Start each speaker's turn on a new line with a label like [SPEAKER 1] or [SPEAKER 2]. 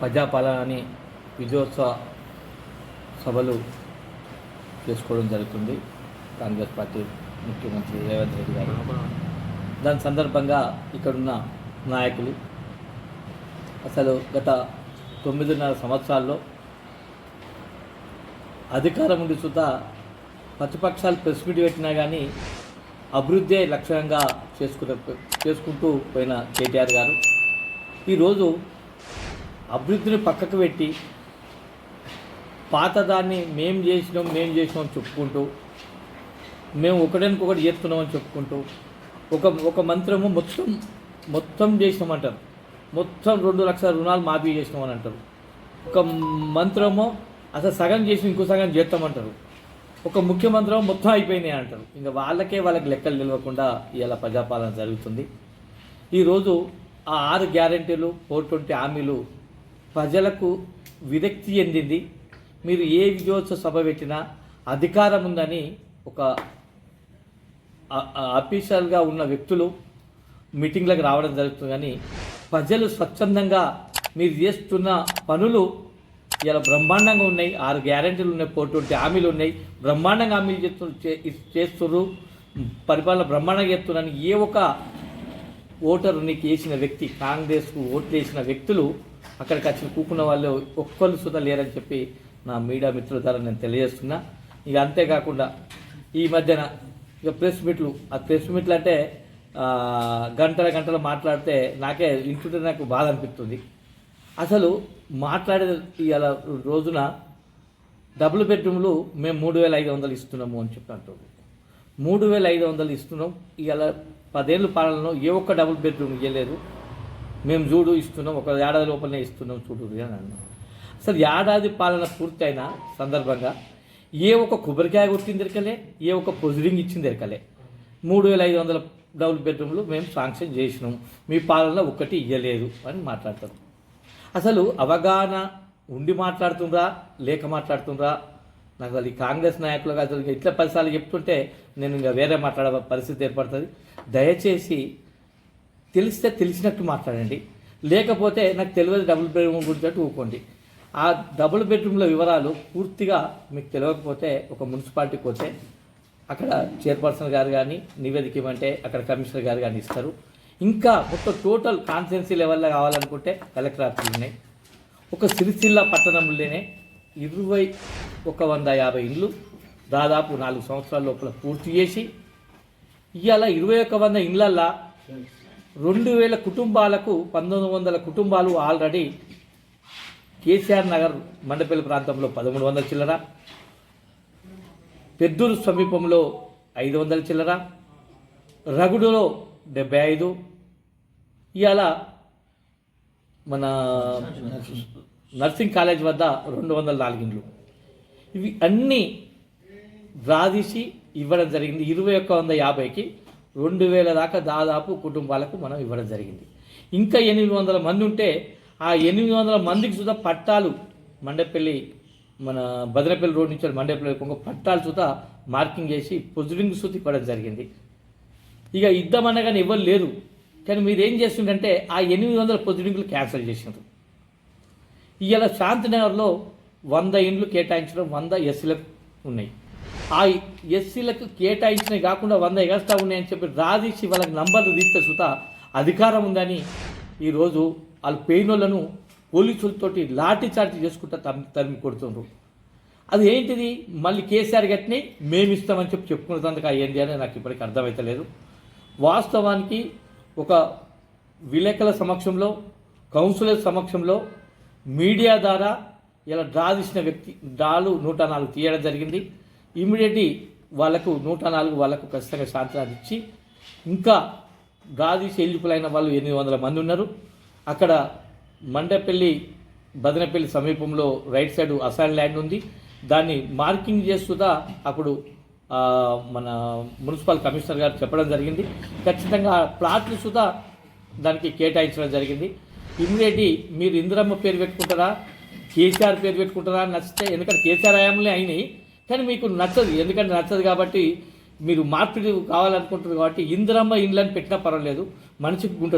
[SPEAKER 1] ప్రజాపాలన విజయోత్సవ సభలు చేసుకోవడం జరుగుతుంది. కాంగ్రెస్ పార్టీ ముఖ్యమంత్రి రేవంత్ రెడ్డి గారు. దాని సందర్భంగా ఇక్కడున్న నాయకులు అసలు గత తొమ్మిదిన్నర సంవత్సరాల్లో అధికారం ఉండి చూత ప్రతిపక్షాలు ప్రెస్ మీట్ పెట్టినా కానీ అభివృద్ధి లక్ష్యంగా చేసుకునే చేసుకుంటూ పోయిన కేటీఆర్ గారు. ఈరోజు అభివృద్ధిని పక్కకు పెట్టి పాతదాన్ని మేం చేసినాం మేం చేసినాం చెప్పుకుంటూ మేము ఒకదానికొకటి చేస్తున్నామని చెప్పుకుంటూ ఒక ఒక మంత్రము మొత్తం మొత్తం చేసినామంటారు మొత్తం రెండు లక్షల రుణాలు మాఫీ చేసినామని అంటారు. ఒక మంత్రము అసలు సగం చేసి ఇంకో సగం చేస్తామంటారు ఒక ముఖ్యమంత్రం మొత్తం అయిపోయినాయి అంటారు. ఇంకా వాళ్ళకే వాళ్ళకి లెక్కలు నిలవకుండా ఇలా ప్రజాపాలన జరుగుతుంది. ఈరోజు ఆ ఆరు గ్యారంటీలు ఫోర్ ట్వంటీ హామీలు ప్రజలకు విరక్తి చెందింది. మీరు ఏ విజయోత్సవ సభ పెట్టినా అధికారం ఉందని ఒక అఫీషియల్గా ఉన్న వ్యక్తులు మీటింగ్లకు రావడం జరుగుతుంది. కానీ ప్రజలు స్వచ్ఛందంగా మీరు చేస్తున్న పనులు ఇలా బ్రహ్మాండంగా ఉన్నాయి. ఆరు గ్యారెంటీలు ఉన్నాయి. పోటీ హామీలు ఉన్నాయి. బ్రహ్మాండంగా హామీలు చేస్తు చేస్తున్నారు పరిపాలన బ్రహ్మాండంగా చేస్తున్నారని ఏ ఒక ఓటరు నీకు వేసిన వ్యక్తి కాంగ్రెస్కు ఓట్లు వేసిన వ్యక్తులు అక్కడికి వచ్చి కూకున్న వాళ్ళు ఒక్కళ్ళు సుధా లేరని చెప్పి నా మీడియా మిత్రుల ద్వారా నేను తెలియజేస్తున్నా. ఇక అంతేకాకుండా ఈ మధ్యన ఇక ప్రెస్ మీట్లు ఆ ప్రెస్ మీట్లు అంటే గంటల గంటలు మాట్లాడితే నాకే ఇంటుంటే నాకు బాధ అనిపిస్తుంది. అసలు మాట్లాడే ఇలా రోజున డబుల్ బెడ్రూమ్లు మేము మూడు వేల ఐదు వందలు ఇస్తున్నాము అని చెప్పి అంటారు. మూడు వేల ఐదు వందలు ఇస్తున్నాం. ఇవాళ పదేళ్ళు పాలనలో ఏ ఒక్క డబుల్ బెడ్రూమ్ ఇవ్వలేదు. మేము చూడు ఇస్తున్నాం ఒక ఏడాది లోపలనే ఇస్తున్నాం చూడు అని అన్నాం అసలు ఏడాది పాలన పూర్తయిన సందర్భంగా ఏ ఒక్క కొబ్బరికాయ కొట్టింది దొరకలే ఏ ఒక్క పొజిరింగ్ ఇచ్చింది దొరకలే. మూడు వేల ఐదు వందల డబుల్ బెడ్రూమ్లు మేము శాంక్షన్ చేసినాం. మీ పాలన ఒక్కటి ఇవ్వలేదు అని మాట్లాడతారు. అసలు అవగాహన ఉండి మాట్లాడుతుందా లేక మాట్లాడుతుందా నాకు అది కాంగ్రెస్ నాయకులుగా అసలు ఇట్లా పదిసార్లు చెప్తుంటే నేను ఇంకా వేరే మాట్లాడే పరిస్థితి ఏర్పడుతుంది. దయచేసి తెలిస్తే తెలిసినట్టు మాట్లాడండి. లేకపోతే నాకు తెలియదు డబుల్ బెడ్రూమ్ గురించి ఊకోండి ఆ డబుల్ బెడ్రూమ్ల వివరాలు పూర్తిగా మీకు తెలియకపోతే ఒక మున్సిపాలిటీకి పోతే అక్కడ చైర్పర్సన్ గారు కానీ నివేదిక ఇవ్వమంటే అక్కడ కమిషనర్ గారు కానీ ఇస్తారు. ఇంకా మొత్తం టోటల్ కాన్స్టిట్యున్సీ లెవెల్లో కావాలనుకుంటే కలెక్టర్ ఆఫీసులు ఉన్నాయి. ఒక సిరిసిల్ల పట్టణంలోనే ఇరవై ఒక వంద యాభై ఇండ్లు దాదాపు నాలుగు సంవత్సరాల లోపల పూర్తి చేసి ఇవాళ ఇరవై ఒక వంద ఇండ్లల్లా రెండు వేల కుటుంబాలకు పంతొమ్మిది వందల కుటుంబాలు ఆల్రెడీ కేసీఆర్ నగర్ మండపల్లి ప్రాంతంలో పదమూడు వందల చిల్లర పెద్దూరు సమీపంలో ఐదు వందల చిల్లర రగుడులో డెబ్బై ఐదు. ఇవాళ మన నర్సింగ్ కాలేజ్ వద్ద రెండు వందల నాలుగిండ్లు ఇవి అన్నీ రాదీసి ఇవ్వడం జరిగింది. ఇరవై ఒక్క వంద యాభైకి రెండు వేల దాకా దాదాపు కుటుంబాలకు మనం ఇవ్వడం జరిగింది. ఇంకా ఎనిమిది వందల మంది ఉంటే ఆ ఎనిమిది వందల మందికి సుధా పట్టాలు మండపల్లి మన భద్రపల్లి రోడ్ నుంచి మండపల్లి కొంగ పట్టాలు సుధా మార్కింగ్ చేసి పొజిటింగ్ సుధా ఇవ్వడం జరిగింది. ఇక ఇద్దామన్నా కానీ ఇవ్వరు లేరు. కానీ మీరు ఏం చేస్తుందంటే ఆ ఎనిమిది వందల పొజిటింగ్లు క్యాన్సిల్ చేసినారు ఇవాళ శాంతినగర్లో వంద ఇండ్లు కేటాయించడం వంద ఎస్సీలకు ఉన్నాయి. ఆ ఎస్సీలకు కేటాయించినవి కాకుండా వంద ఎగస్ట్రా ఉన్నాయని చెప్పి రాదీసి వాళ్ళకి నంబర్లు తీస్తే సుత అధికారం ఉందని ఈరోజు వాళ్ళు పెయినోళ్ళను పోలీసులతోటి లాఠీ చార్జ్ చేసుకుంటా తరిమి తరిమి కొడుతుండ్రు. అది ఏంటిది? మళ్ళీ కేసీఆర్ గట్టిని మేము ఇస్తామని చెప్పి చెప్పుకున్నందుకు అయ్యింది అని నాకు ఇప్పటికి అర్థమవుతలేదు వాస్తవానికి ఒక విలేకరుల సమక్షంలో కౌన్సిలర్ సమక్షంలో మీడియా ద్వారా ఇలా డ్రా తీసిన వ్యక్తి డ్రాలు నూట నాలుగు తీయడం జరిగింది. ఇమీడియట్లీ వాళ్ళకు నూట నాలుగు వాళ్ళకు ఖచ్చితంగా శాంతినాథ్ ఇచ్చి ఇంకా డ్రా తీసి వాళ్ళు ఎనిమిది వందల మంది ఉన్నారు. అక్కడ మండపల్లి బదనపల్లి సమీపంలో రైట్ సైడ్ అసైన్ ల్యాండ్ ఉంది. దాన్ని మార్కింగ్ చేస్తుందా అప్పుడు మన మున్సిపల్ కమిషనర్ గారు చెప్పడం జరిగింది. ఖచ్చితంగా ప్లాట్లు సుధా దానికి కేటాయించడం జరిగింది. ఇమ్మీడియట్లీ మీరు ఇందిరమ్మ పేరు పెట్టుకుంటారా కేసీఆర్ పేరు పెట్టుకుంటారా నచ్చితే ఎందుకంటే కేసీఆర్ హయాంలే అయినాయి. కానీ మీకు నచ్చదు. ఎందుకంటే నచ్చదు కాబట్టి మీరు మార్పిడి కావాలనుకుంటున్నారు కాబట్టి ఇందిరమ్మ ఇండ్లని పెట్టినా పర్వాలేదు. మనిషికి గుంట